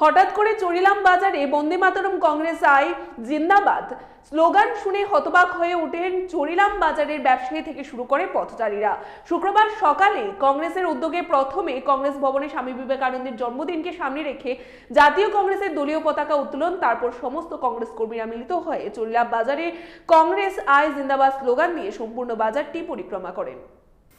হঠাৎ করে চড়িলাম বাজারে বন্দে মাতরম কংগ্রেস আই, জিন্দাবাদ। স্লোগান শুনে হতবাক হয়ে ওঠেন চড়িলাম বাজারের ব্যবসায়ী থেকে শুরু করে পথচারীরা। শুক্রবার সকালে কংগ্রেসের উদ্যোগে প্রথমে কংগ্রেস ভবনে স্বামী বিবেকানন্দের জন্মদিনকে সামনে রেখে জাতীয় কংগ্রেসের দলীয় পতাকা উত্তোলন, তারপর সমস্ত কংগ্রেস কর্মীরা মিলিত হয়ে চড়িলাম বাজারে কংগ্রেস আয় জিন্দাবাদ স্লোগান দিয়ে সম্পূর্ণ বাজারটি পরিক্রমা করেন।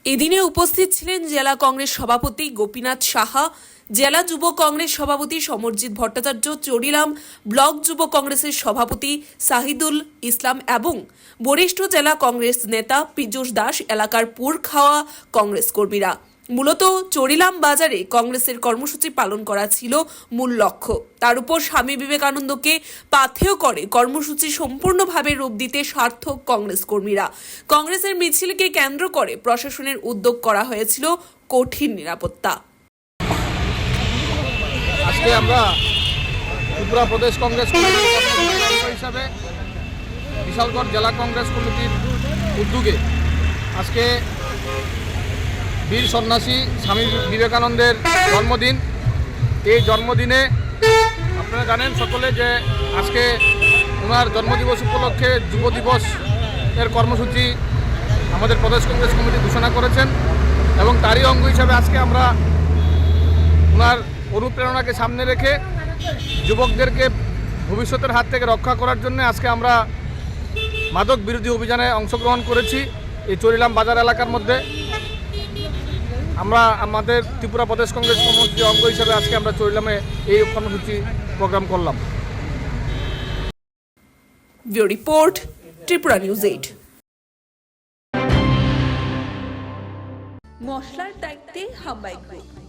এদিনে উপস্থিত ছিলেন জেলা কংগ্রেস সভাপতি গোপীনাথ সাহা জেলা যুব কংগ্রেস সভাপতি সমরজিৎ ভট্টাচার্য চড়িলাম ব্লক যুব কংগ্রেসের সভাপতি সাহিদুল ইসলাম এবং বরিষ্ঠ জেলা কংগ্রেস নেতা পীযূষ দাস, এলাকার পুর খাওয়া কংগ্রেস কর্মীরা। মূলত চড়িলাম বাজারে কংগ্রেসের কর্মসূচি পালন করা ছিল মূল লক্ষ্য। তার উপর স্বামী বিবেকানন্দকে পাথেয় করে কর্মসূচি সম্পূর্ণভাবে রূপ দিতে সার্থক কংগ্রেস কর্মীরা। কংগ্রেসের মিছিলকে কেন্দ্র করে প্রশাসনের উদ্যোগ করা হয়েছিল কঠিন নিরাপত্তা। আজকে আমরা ত্রিপুরা প্রদেশ কংগ্রেস হিসাবে বিশালগড় জেলা কংগ্রেস কমিটির উদ্যোগে আজকে বীর সন্ন্যাসী স্বামী বিবেকানন্দের জন্মদিন। এই জন্মদিনে আপনারা জানেন সকলে যে আজকে ওনার জন্মদিবস উপলক্ষে যুব দিবস এর কর্মসূচি আমাদের প্রদেশ কংগ্রেস কমিটি ঘোষণা করেছেন এবং তারই অঙ্গ হিসাবে আজকে আমরা ওনার অনুপ্রেরণাকে সামনে রেখে যুবকদেরকে ভবিষ্যতের হাত থেকে রক্ষা করার জন্য আজকে আমরা মাদক বিরোধী অভিযানে অংশগ্রহণ করেছি এই চরিলাম বাজার এলাকার মধ্যে। আমরা আমাদের ত্রিপুরা প্রদেশ কংগ্রেস কমিটির অঙ্গ হিসাবে আজকে আমরা চরিলামে এই কর্মসূচি প্রোগ্রাম করলাম। Report Tripura news eight. মশলার দায়িত্বে হাম্বাই গ্রুপ।